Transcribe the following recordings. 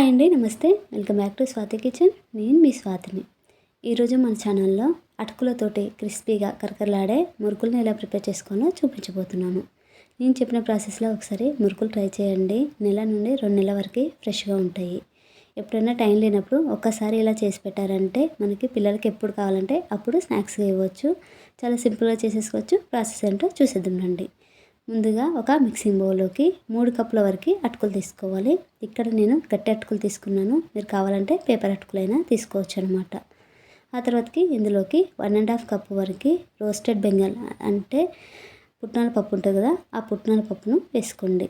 Hi అండి నమస్తే. Welcome back to Swathi kitchen. నేను మీ స్వాతిని. ఈరోజు మన ఛానల్లో అటుకులతోటి క్రిస్పీగా కరకరలాడే మురుకులను ఎలా ప్రిపేర్ చేసుకోవాలో చూపించబోతున్నాను. నేను చెప్పిన ప్రాసెస్లో ఒకసారి మురుకులు ట్రై చేయండి. నెల నుండి రెండు నెలల వరకు ఫ్రెష్గా ఉంటాయి. ఎప్పుడైనా టైం లేనప్పుడు ఒక్కసారి ఇలా చేసి పెట్టారంటే మనకి పిల్లలకి ఎప్పుడు కావాలంటే అప్పుడు స్నాక్స్గా ఇవ్వచ్చు. చాలా సింపుల్గా చేసేసుకోవచ్చు. ప్రాసెస్ ఏంటో చూసేద్దాం రండి. ముందుగా ఒక మిక్సింగ్ బౌల్లోకి మూడు కప్పుల వరకు అటుకులు తీసుకోవాలి. ఇక్కడ నేను గట్టి అటుకులు తీసుకున్నాను. మీరు కావాలంటే పేపర్ అటుకులైనా తీసుకోవచ్చు అనమాట ఆ తర్వాతకి ఇందులోకి వన్ అండ్ హాఫ్ కప్పు వరకు రోస్టెడ్ బెంగాల్ అంటే పుట్నాల పప్పు ఉంటుంది కదా ఆ పుట్నాల పప్పును వేసుకోండి.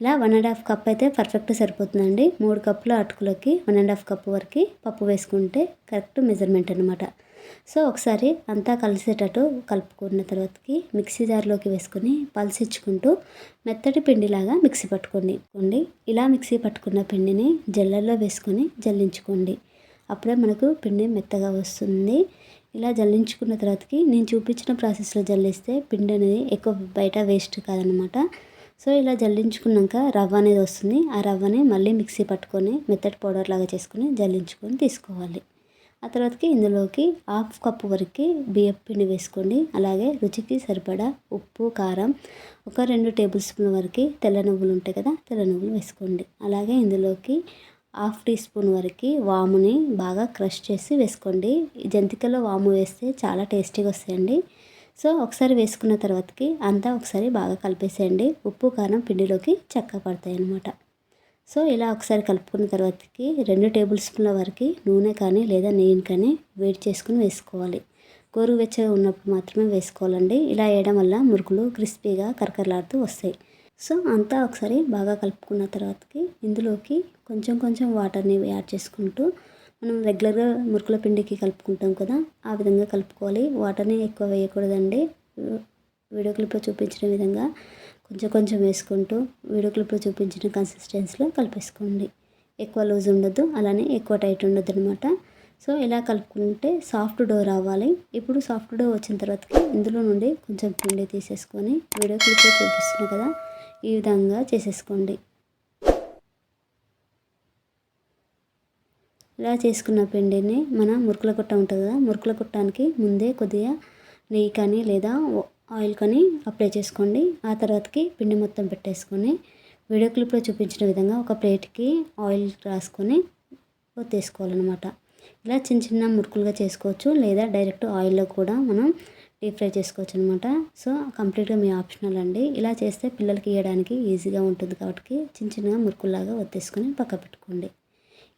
ఇలా వన్ అండ్ హాఫ్ కప్ అయితే పర్ఫెక్ట్ సరిపోతుందండి. మూడు కప్పుల అటుకులకి వన్ అండ్ హాఫ్ కప్పు వరకు పప్పు వేసుకుంటే కరెక్ట్ మెజర్మెంట్ అనమాట సో ఒకసారి అంతా కలిసేటట్టు కలుపుకున్న తర్వాతకి మిక్సీ జార్లోకి వేసుకొని పల్సిచ్చుకుంటూ మెత్తటి పిండిలాగా మిక్సీ పట్టుకోండి. కొండి ఇలా మిక్సీ పట్టుకున్న పిండిని జల్లల్లో వేసుకొని జల్లించుకోండి. అప్పుడే మనకు పిండి మెత్తగా వస్తుంది. ఇలా జల్లించుకున్న తర్వాతకి నేను చూపించిన ప్రాసెస్లో జల్లిస్తే పిండి అనేది ఎక్కువ బయట వేస్ట్ కాదనమాట. సో ఇలా జల్లించుకున్నాక రవ్వ అనేది వస్తుంది. ఆ రవ్వని మళ్ళీ మిక్సీ పట్టుకొని మెత్తటి పౌడర్ లాగా చేసుకొని జల్లించుకొని తీసుకోవాలి. ఆ తర్వాతకి ఇందులోకి హాఫ్ కప్పు వరకు బియ్యం పిండి వేసుకోండి అలాగే రుచికి సరిపడా ఉప్పు కారం ఒక రెండు టేబుల్ స్పూన్ వరకు తెల్ల నువ్వులు ఉంటాయి కదా తెల్ల నువ్వులు వేసుకోండి. అలాగే ఇందులోకి హాఫ్ టీ స్పూన్ వరకు వాముని బాగా క్రష్ చేసి వేసుకోండి. జంతికలో వాము వేస్తే చాలా టేస్టీగా వస్తాయండి. సో ఒకసారి వేసుకున్న తర్వాతకి అంతా ఒకసారి బాగా కలిపేసేయండి. ఉప్పు కారం పిండిలోకి చక్క పడతాయి అన్నమాట సో ఇలా ఒకసారి కలుపుకున్న తర్వాతకి రెండు టేబుల్ స్పూన్ల వరకు నూనె కానీ లేదా నెయ్యిని కానీ వేడి చేసుకుని వేసుకోవాలి. గోరువెచ్చగా ఉన్నప్పుడు మాత్రమే వేసుకోవాలండి. ఇలా వేయడం వల్ల మురుకులు క్రిస్పీగా కరకరలాడుతూ వస్తాయి. సో అంతా ఒకసారి బాగా కలుపుకున్న తర్వాతకి ఇందులోకి కొంచెం కొంచెం వాటర్ని యాడ్ చేసుకుంటూ మనం రెగ్యులర్గా మురుకుల పిండికి కలుపుకుంటాం కదా ఆ విధంగా కలుపుకోవాలి. వాటర్ని ఎక్కువ వేయకూడదండి. వీడియో క్లిప్లో చూపించిన విధంగా కొంచెం కొంచెం వేసుకుంటూ వీడియో క్లిప్లో చూపించిన కన్సిస్టెన్సీలో కలిపేసుకోండి. ఎక్కువ లూజ్ ఉండొద్దు అలానే ఎక్కువ టైట్ ఉండొద్దు అనమాట సో ఇలా కలుపుకుంటే సాఫ్ట్ డో రావాలి. ఇప్పుడు సాఫ్ట్ డో వచ్చిన తర్వాతకి ఇందులో నుండి కొంచెం పిండి తీసేసుకొని వీడియో క్లిప్లో చూపిస్తున్నాను కదా ఈ విధంగా చేసేసుకోండి. ఇలా చేసుకున్న పిండిని మన మురుకుల కుట్ట ఉంటుంది కదా మురుకుల కుట్టానికి ముందే కొద్దిగా నెయ్యి కానీ లేదా ఆయిల్ కానీ అప్లై చేసుకోండి. ఆ తర్వాతకి పిండి మొత్తం పెట్టేసుకొని వీడియో క్లిప్లో చూపించిన విధంగా ఒక ప్లేట్కి ఆయిల్ రాసుకొని తీసుకోవాలన్నమాట ఇలా చిన్న చిన్న మురుకులుగా చేసుకోవచ్చు లేదా డైరెక్ట్ ఆయిల్లో కూడా మనం డీప్ ఫ్రై చేసుకోవచ్చు అనమాట సో కంప్లీట్గా మీ ఆప్షనల్ అండి. ఇలా చేస్తే పిల్లలకి ఇవ్వడానికి ఈజీగా ఉంటుంది కాబట్టి చిన్న చిన్నగా మురుకుల్లాగా ఒత్తేసుకొని పక్క పెట్టుకోండి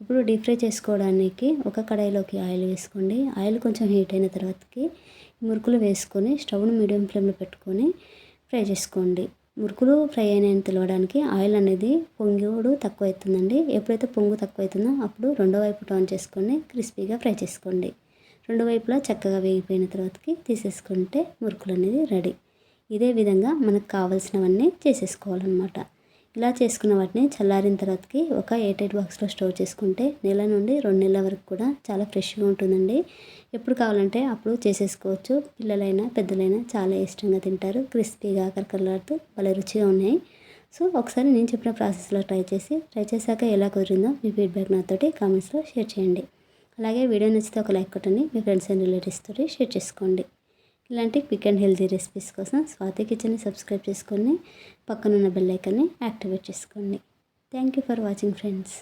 ఇప్పుడు డీప్ ఫ్రై చేసుకోవడానికి ఒక కడాయిలోకి ఆయిల్ వేసుకోండి. ఆయిల్ కొంచెం హీట్ అయిన తర్వాతకి మురుకులు వేసుకొని స్టవ్ను మీడియం ఫ్లేమ్లో పెట్టుకొని ఫ్రై చేసుకోండి. మురుకులు ఫ్రై అయినాయని తెలవడానికి ఆయిల్ అనేది పొంగుడు తక్కువ అవుతుందండి ఎప్పుడైతే పొంగు తక్కువ అవుతుందో అప్పుడు రెండో వైపు టర్న్ చేసుకొని క్రిస్పీగా ఫ్రై చేసుకోండి. రెండు వైపులా చక్కగా వేగిపోయిన తర్వాతకి తీసేసుకుంటే మురుకులు అనేది రెడీ. ఇదే విధంగా మనకు కావాల్సినవన్నీ చేసేసుకోవాలన్నమాట. ఇలా చేసుకున్న వాటిని చల్లారిన తర్వాతకి ఒక ఎయిట్ ఎయిట్ బాక్స్లో స్టోర్ చేసుకుంటే నెల నుండి రెండు నెలల వరకు కూడా చాలా ఫ్రెష్గా ఉంటుందండి. ఎప్పుడు కావాలంటే అప్పుడు చేసేసుకోవచ్చు. పిల్లలైనా పెద్దలైనా చాలా ఇష్టంగా తింటారు. క్రిస్పీగా కరకరలాడుతూ భలే రుచిగా ఉన్నాయి. సో ఒకసారి నేను చెప్పిన ప్రాసెస్లో ట్రై చేసి ట్రై చేశాక ఎలా కుదిరిందో మీ ఫీడ్బ్యాక్ నాతోటి కామెంట్స్లో షేర్ చేయండి. అలాగే వీడియో నచ్చితే ఒక లైక్ కొట్టండి. మీ ఫ్రెండ్స్ అండ్ రిలేటివ్స్ తోటి షేర్ చేసుకోండి. ఇలాంటి క్విక్ అండ్ హెల్తీ రెసిపీస్ కోసం స్వాతి కిచెన్ని సబ్స్క్రైబ్ చేసుకొని పక్కనున్న బెల్ ఐకాన్ని యాక్టివేట్ చేసుకోండి. Thank you for watching friends